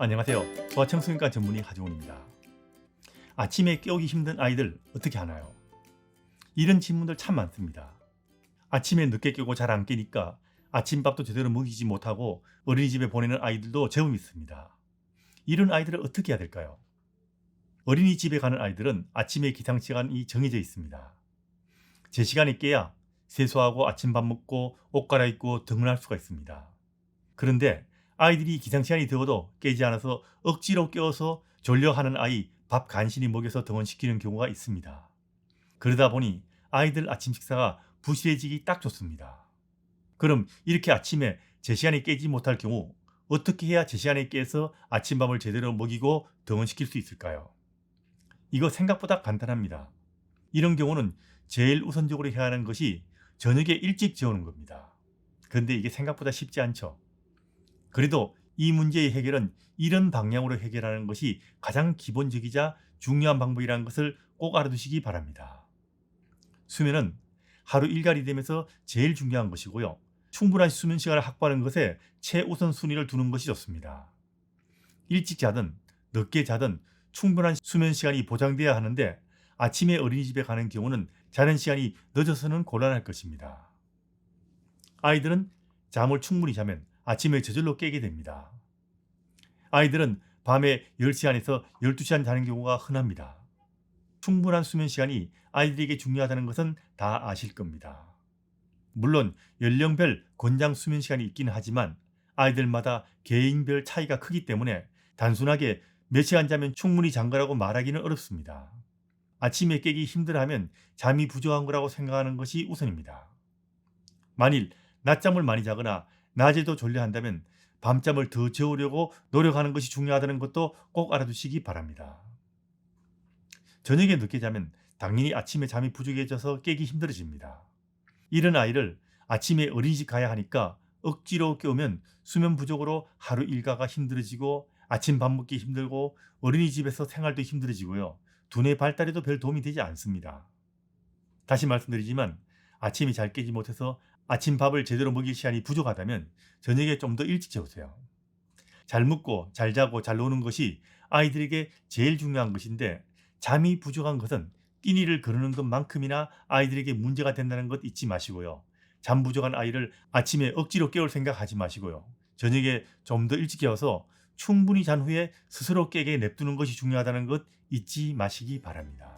안녕하세요. 소아청소년과 전문의 하정훈입니다. 아침에 깨우기 힘든 아이들 어떻게 하나요? 이런 질문들 참 많습니다. 아침에 늦게 깨고 잘 안 깨니까 아침밥도 제대로 먹이지 못하고 어린이집에 보내는 아이들도 제법 있습니다. 이런 아이들을 어떻게 해야 될까요? 어린이집에 가는 아이들은 아침에 기상 시간이 정해져 있습니다. 제 시간에 깨야 세수하고 아침밥 먹고 옷 갈아입고 등을 할 수가 있습니다. 그런데 아이들이 기상 시간이 되어도 깨지 않아서 억지로 깨워서 졸려하는 아이 밥 간신히 먹여서 등원시키는 경우가 있습니다. 그러다 보니 아이들 아침 식사가 부실해지기 딱 좋습니다. 그럼 이렇게 아침에 제 시간에 깨지 못할 경우 어떻게 해야 제 시간에 깨서 아침밥을 제대로 먹이고 등원시킬 수 있을까요? 이거 생각보다 간단합니다. 이런 경우는 제일 우선적으로 해야 하는 것이 저녁에 일찍 재우는 겁니다. 그런데 이게 생각보다 쉽지 않죠. 그래도 이 문제의 해결은 이런 방향으로 해결하는 것이 가장 기본적이자 중요한 방법이라는 것을 꼭 알아두시기 바랍니다. 수면은 하루 일과리 되면서 제일 중요한 것이고요. 충분한 수면 시간을 확보하는 것에 최우선 순위를 두는 것이 좋습니다. 일찍 자든 늦게 자든 충분한 수면 시간이 보장돼야 하는데 아침에 어린이집에 가는 경우는 자는 시간이 늦어서는 곤란할 것입니다. 아이들은 잠을 충분히 자면 아침에 저절로 깨게 됩니다. 아이들은 밤에 10시 안에서 12시간 자는 경우가 흔합니다. 충분한 수면 시간이 아이들에게 중요하다는 것은 다 아실 겁니다. 물론 연령별 권장 수면 시간이 있기는 하지만 아이들마다 개인별 차이가 크기 때문에 단순하게 몇 시간 자면 충분히 잔 거라고 말하기는 어렵습니다. 아침에 깨기 힘들어하면 잠이 부족한 거라고 생각하는 것이 우선입니다. 만일 낮잠을 많이 자거나 낮에도 졸려 한다면 밤잠을 더 재우려고 노력하는 것이 중요하다는 것도 꼭 알아두시기 바랍니다. 저녁에 늦게 자면 당연히 아침에 잠이 부족해져서 깨기 힘들어집니다. 이런 아이를 아침에 어린이집 가야 하니까 억지로 깨우면 수면 부족으로 하루 일과가 힘들어지고 아침 밥 먹기 힘들고 어린이집에서 생활도 힘들어지고요. 두뇌 발달에도 별 도움이 되지 않습니다. 다시 말씀드리지만 아침에 잘 깨지 못해서 아침 밥을 제대로 먹일 시간이 부족하다면 저녁에 좀 더 일찍 재우세요. 잘 먹고 잘 자고 잘 노는 것이 아이들에게 제일 중요한 것인데 잠이 부족한 것은 끼니를 거르는 것만큼이나 아이들에게 문제가 된다는 것 잊지 마시고요. 잠 부족한 아이를 아침에 억지로 깨울 생각하지 마시고요. 저녁에 좀 더 일찍 깨워서 충분히 잔 후에 스스로 깨게 냅두는 것이 중요하다는 것 잊지 마시기 바랍니다.